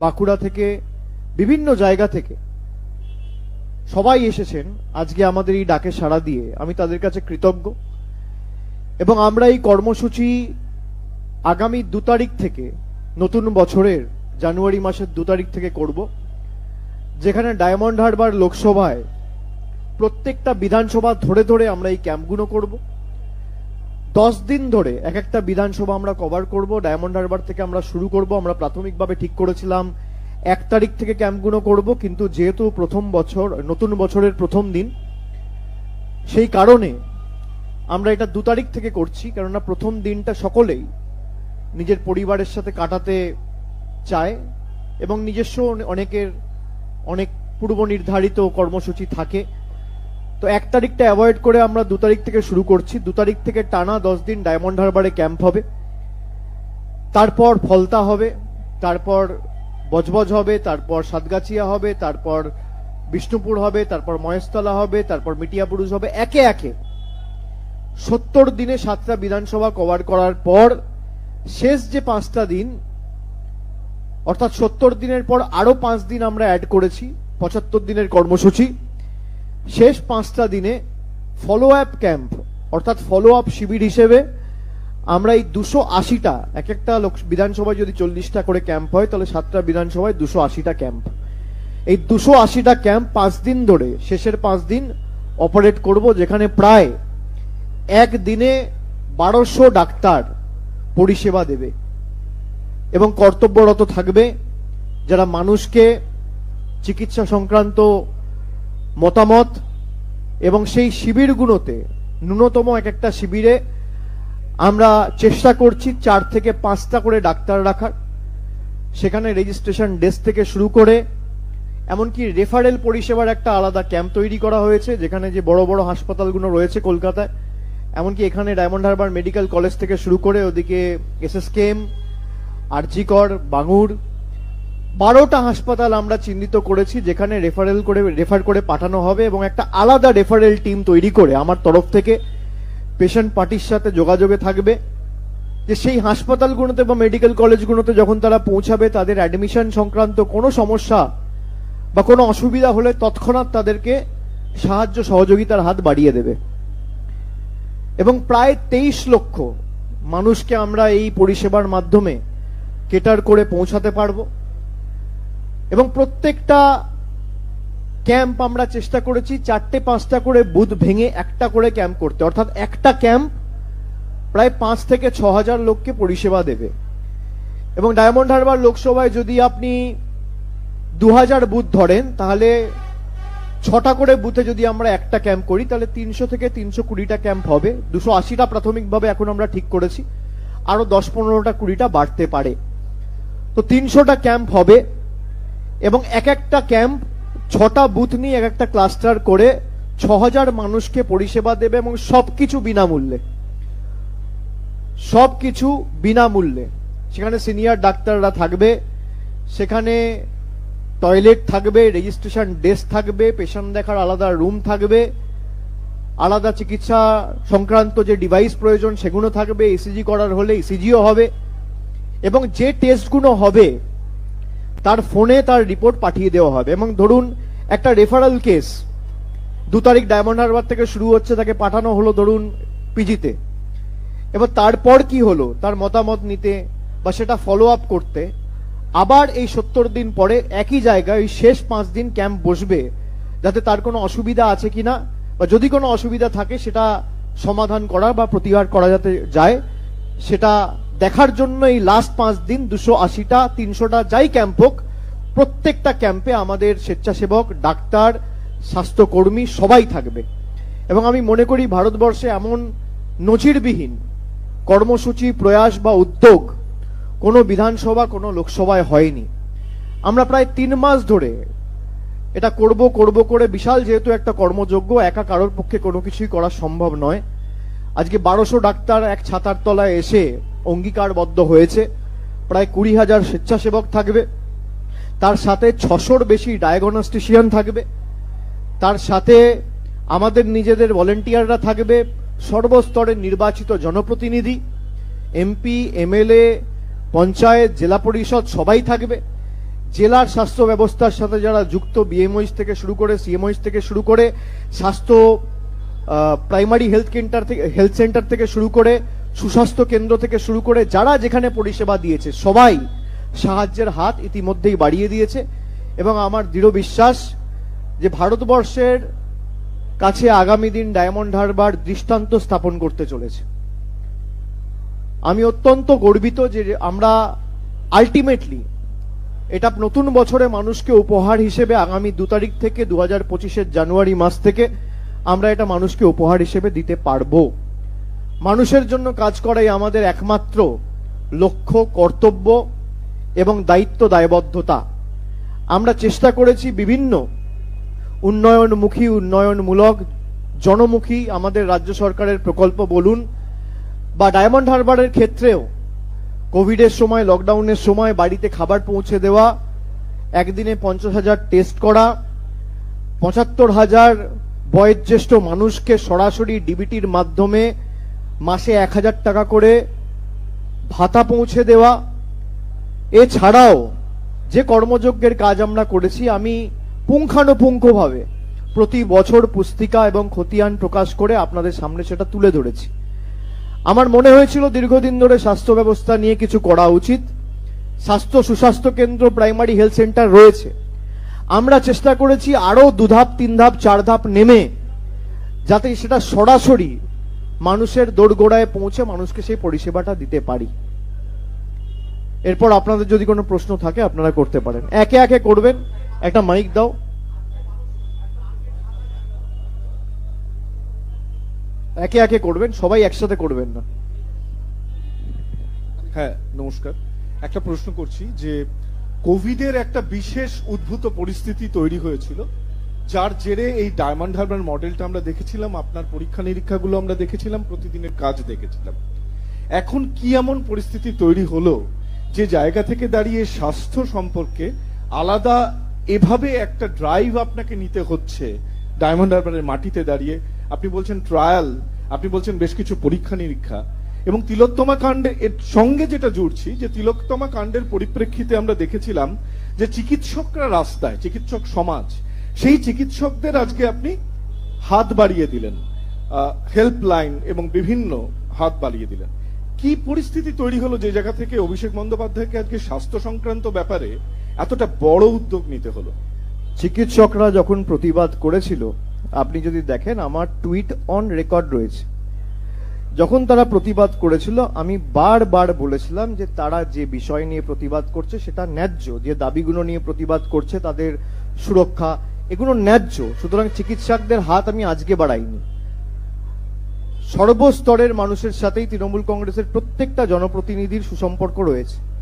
বাঁকুড়া থেকে, বিভিন্ন জায়গা থেকে সবাই এসেছেন। আজকে আমাদের এই ডাকে সাড়া দিয়ে আমি তাদের কাছে কৃতজ্ঞ। এবং আমরা এই কর্মসূচি আগামী দু তারিখ থেকে, নতুন বছরের জানুয়ারি মাসের দু তারিখ থেকে করব, যেখানে ডায়মন্ড হারবার লোকসভায় প্রত্যেকটা বিধানসভা ধরে ধরে আমরা এই ক্যাম্পগুলো করব। দশ দিন ধরে এক একটা বিধানসভা আমরা কভার করব ডায়মন্ড হারবার থেকে আমরা শুরু করব, আমরা প্রাথমিকভাবে ঠিক করেছিলাম এক তারিখ থেকে ক্যাম্পগুলো করব, কিন্তু যেহেতু প্রথম বছর, নতুন বছরের প্রথম দিন, সেই কারণে আমরা এটা দু তারিখ থেকে করছি, কেননা প্রথম দিনটা সকলেই নিজের পরিবারের সাথে কাটাতে চায় এবং নিজস্ব অনেকের অনেক পূর্ব নির্ধারিত কর্মসূচি থাকে। তো এক তারিখটা অ্যাভয়েড করে আমরা দু তারিখ থেকে শুরু করছি। দু তারিখ থেকে টানা দশ দিন ডায়মন্ড হারবারে ক্যাম্প হবে। তারপর ফলতা হবে, তারপর বজবজ হবে, তারপর সাতগাছিয়া হবে, তারপর বিষ্ণুপুর হবে, তারপর মহেশতলা হবে, তারপর মিটিয়াপুরুষ হবে। একে একে। সত্তর দিনে সাতটা বিধানসভা কভার করার পর শেষ যে পাঁচটা দিন, অর্থাৎ সত্তর দিনের পর আরও পাঁচ দিন আমরা অ্যাড করেছি, পঁচাত্তর দিনের কর্মসূচি। শেষ পাঁচটা দিনে ফলো আপ ক্যাম্প অর্থাৎ ফলো আপ শিবির হিসেবে আমরা এই দুশো আশিটা, এক একটা লোক, বিধানসভায় যদি চল্লিশটা করে ক্যাম্প হয়, তাহলে সাতটা বিধানসভায় দুশো আশিটা ক্যাম্প এই দুশো আশিটা ক্যাম্প পাঁচ দিন ধরে, শেষের পাঁচ দিন অপারেট করব, যেখানে প্রায় এক দিনে বারোশো ডাক্তার পরিষেবা দেবে। এবং কর্তব্যরত থাকবে যারা মানুষকে চিকিৎসা সংক্রান্ত মতামত এবং সেই শিবিরগুলোতে ন্যূনতম এক একটা শিবিরে আমরা চেষ্টা করছি চার থেকে পাঁচটা করে ডাক্তার রাখার। সেখানে রেজিস্ট্রেশন ডেস্ক থেকে শুরু করে, এমনকি রেফারেল পরিষেবার একটা আলাদা ক্যাম্প তৈরি করা হয়েছে, যেখানে যে বড় বড় হাসপাতালগুলো রয়েছে কলকাতায়। এমনকি এখানে ডায়মন্ড হারবার মেডিকেল কলেজ থেকে শুরু করে ওদিকে এসএসকেএম আরজিকর বাঙুর বারোটা হাসপাতাল আমরা চিহ্নিত করেছি যেখানে রেফারেল করে রেফার করে পাঠানো হবে এবং একটা আলাদা রেফারেল টিম তৈরি করে আমার তরফ থেকে পেশেন্ট পার্টির সাথে যোগাযোগে থাকবে। যে সেই হাসপাতালগুলোতে বা মেডিকেল কলেজগুলোতে যখন তারা পৌঁছাবে, তাদের অ্যাডমিশন সংক্রান্ত কোনো সমস্যা বা কোনো অসুবিধা হলে তৎক্ষণাৎ তাদেরকে সাহায্য সহযোগিতার হাত বাড়িয়ে দেবে। এবং প্রায় তেইশ লক্ষ মানুষকে আমরা এই পরিষেবার মাধ্যমে কেটার করে পৌঁছাতে পারব। এবং প্রত্যেকটা ক্যাম্প আমরা চেষ্টা করেছি চারটে পাঁচটা করে বুথ ভেঙে একটা করে ক্যাম্প করতে। অর্থাৎ একটা ক্যাম্প প্রায় পাঁচ থেকে ছ হাজার লোককে পরিষেবা দেবে। এবং ডায়মন্ড হারবার লোকসভায় যদি আপনি দু হাজার বুথ ধরেন, তাহলে ছটা করে বুথে যদি আমরা একটা ক্যাম্প করি, তাহলে তিনশো থেকে তিনশো কুড়িটা ক্যাম্প হবে। দুশো আশিটা প্রাথমিকভাবে এখন আমরা ঠিক করেছি। আরও দশ পনেরোটা কুড়িটা বাড়তে পারে। তো তিনশোটা ক্যাম্প হবে। এবং এক একটা ক্যাম্প ছটা বুথ নিয়ে এক একটা ক্লাস্টার করে ছ হাজার মানুষকে পরিষেবা দেবে এবং সবকিছু বিনামূল্যে। সবকিছু বিনামূল্যে। সেখানে সিনিয়র ডাক্তাররা থাকবে, সেখানে টয়লেট থাকবে, রেজিস্ট্রেশন ডেস্ক থাকবে, পেশেন্ট দেখার আলাদা রুম থাকবে, আলাদা চিকিৎসা সংক্রান্ত যে ডিভাইস প্রয়োজন সেগুলো থাকবে ইসিজি করার হলে ইসিজিও হবে এবং যে টেস্টগুলো হবে তার ফোনে তার রিপোর্ট পাঠিয়ে দেওয়া হবে। এবং ধরুন, একটা রেফারেল কেস দু তারিখ ডায়মন্ড হারবার থেকে শুরু হচ্ছে, তাকে পাঠানো হলো ধরুন পিজিতে। এবার তারপর কি হলো? তার মতামত নিতে বা সেটা ফলো আপ করতে। আবার এই সত্তর দিন পরে একই জায়গায় ওই শেষ পাঁচ দিন ক্যাম্প বসবে, যাতে তার কোনো অসুবিধা আছে কি না বা যদি কোনো অসুবিধা থাকে, সেটা সমাধান করা বা প্রতিকার করা যাতে যায়, সেটা দেখার জন্য এই লাস্ট পাঁচ দিন দুশো আশিটা, তিনশোটা যাই ক্যাম্প হোক, প্রত্যেকটা ক্যাম্পে আমাদের স্বেচ্ছাসেবক, ডাক্তার, স্বাস্থ্যকর্মী সবাই থাকবে। এবং আমি মনে করি ভারতবর্ষে এমন নজিরবিহীন কর্মসূচি, প্রয়াস বা উদ্যোগ কোনো বিধানসভা, কোনো লোকসভায় হয়নি। আমরা প্রায় তিন মাস ধরে এটা করব করব করে বিশাল যেহেতু একটা কর্মযোগ্য একা কারোর পক্ষে কোনো কিছুই করা সম্ভব নয়। আজকে বারোশো ডাক্তার এক ছাতার তলায় এসে অঙ্গীকারবদ্ধ হয়েছে। প্রায় কুড়ি হাজার স্বেচ্ছাসেবক থাকবে। তার সাথে ছশোর বেশি ডায়াগনস্টিশিয়ান থাকবে। তার সাথে আমাদের নিজেদের ভলেন্টিয়াররা থাকবে। সর্বস্তরের নির্বাচিত জনপ্রতিনিধি, এমপি, এমএলএ, পঞ্চায়েত, জেলা পরিষদ সবাই থাকবে। জেলার স্বাস্থ্য ব্যবস্থার সাথে যারা যুক্ত বিএমওইস থেকে শুরু করে সিএমওইস থেকে শুরু করে, স্বাস্থ্য প্রাইমারি হেলথ সেন্টার থেকে হেলথ সেন্টার থেকে শুরু করে সুস্বাস্থ্য কেন্দ্র থেকে শুরু করে যারা যেখানে পরিষেবা দিয়েছে, সবাই সাহায্যের হাত ইতিমধ্যেই বাড়িয়ে দিয়েছে। এবং আমার দৃঢ় বিশ্বাস যে ভারতবর্ষের কাছে আগামী দিন ডায়মন্ড হারবার দৃষ্টান্ত স্থাপন করতে চলেছে। আমি অত্যন্ত গর্বিত যে আমরা আলটিমেটলি এটা নতুন বছরে মানুষকে উপহার হিসেবে আগামী দু তারিখ থেকে দু হাজার পঁচিশের জানুয়ারি মাস থেকে আমরা এটা মানুষকে উপহার হিসেবে দিতে পারব। মানুষের জন্য কাজ করাই আমাদের একমাত্র লক্ষ্য, কর্তব্য এবং দায়িত্ব, দায়বদ্ধতা। আমরা চেষ্টা করেছি বিভিন্ন উন্নয়নমুখী, উন্নয়নমূলক, জনমুখী আমাদের রাজ্য সরকারের প্রকল্প বলুন বা ডায়মন্ড হারবারের ক্ষেত্রেও কোভিডের সময়, লকডাউনের সময় বাড়িতে খাবার পৌঁছে দেওয়া, একদিনে পঞ্চাশ হাজার টেস্ট করা, পঁচাত্তর হাজার বয়োজ্যেষ্ঠ মানুষকে সরাসরি ডিবিটির মাধ্যমে মাসে এক হাজার টাকা করে ভাতা পৌঁছে দেওয়া। এছাড়াও যে কর্মযজ্ঞের কাজ আমরা করেছি, আমি পুঙ্খানুপুঙ্খভাবে প্রতি বছর পুস্তিকা এবং খতিয়ান প্রকাশ করে আপনাদের সামনে সেটা তুলে ধরেছি। আমার মনে হয়েছিল দীর্ঘদিন ধরে স্বাস্থ্য ব্যবস্থা নিয়ে কিছু করা উচিত। স্বাস্থ্য সুস্বাস্থ্য কেন্দ্র, প্রাইমারি হেলথ সেন্টার রয়েছে। আমরা চেষ্টা করেছি আরও দুধাপ তিন ধাপ চার ধাপ নেমে যাতে সেটা সরাসরি মানুষের দোরগোড়ায় পৌঁছে মানুষকে সেই পরিষেবাটা দিতে পারি। এরপর আপনাদের যদি কোনো প্রশ্ন থাকে, আপনারা করতে পারেন। একে একে করবেন। একটা মাইক দাও। একে একে করবেন। সবাই একসাথে করবেন না। হ্যাঁ নমস্কার। একটা প্রশ্ন করছি যে, কোভিডের একটা বিশেষ উদ্ভূত পরিস্থিতি তৈরি হয়েছিল। যার জেরে এই ডায়মন্ড হারবার মডেলটা আমরা দেখেছিলাম, আপনার পরীক্ষা নিরীক্ষাগুলো আমরা দেখেছিলাম, প্রতিদিনের কাজ দেখেছিলাম। এখন কি এমন পরিস্থিতি তৈরি হলো যে জায়গা থেকে দাঁড়িয়ে স্বাস্থ্য সম্পর্কে আলাদা এভাবে একটা ড্রাইভ আপনাকে নিতে হচ্ছে ডায়মন্ড হারবারের মাটিতে দাঁড়িয়ে? আপনি বলছেন ট্রায়াল আপনি বলছেন বেশ কিছু পরীক্ষা নিরীক্ষা এবং তিলোত্তমা কাণ্ডে এর সঙ্গে যেটা জুড়ছি, যে তিলোত্তমা কাণ্ডের পরিপ্রেক্ষিতে আমরা দেখেছিলাম যে চিকিৎসকরা রাস্তায়, চিকিৎসক সমাজ সেই চিকিৎসকদের আজকে আপনি হাত বাড়িয়ে দিলেন হেল্পলাইন এবং বিভিন্ন হাত বাড়িয়ে দিলেন। কি পরিস্থিতি তৈরি হলো যে জায়গা থেকে অভিষেক বন্দ্যোপাধ্যায়কে আজকে স্বাস্থ্য সংক্রান্ত ব্যাপারে এতটা বড় উদ্যোগ নিতে হলো? চিকিৎসকরা যখন প্রতিবাদ করেছিল, আপনি যদি দেখেন আমার টুইট অন রেকর্ড রয়েছে। যখন তারা প্রতিবাদ করেছিল, আমি বারবার বলেছিলাম যে তারা যে বিষয় নিয়ে প্রতিবাদ করছে সেটা ন্যায্য, যে দাবিগুলো নিয়ে প্রতিবাদ করছে তাদের সুরক্ষা এগুলো ন্যায্য, সুতরাং চিকিৎসকদের হাত আমি আজকে বাড়াইনি। সর্বস্তরের মানুষের সাথেই তৃণমূল কংগ্রেসের প্রত্যেকটা জনপ্রতিনিধির সুসম্পর্ক রয়েছে।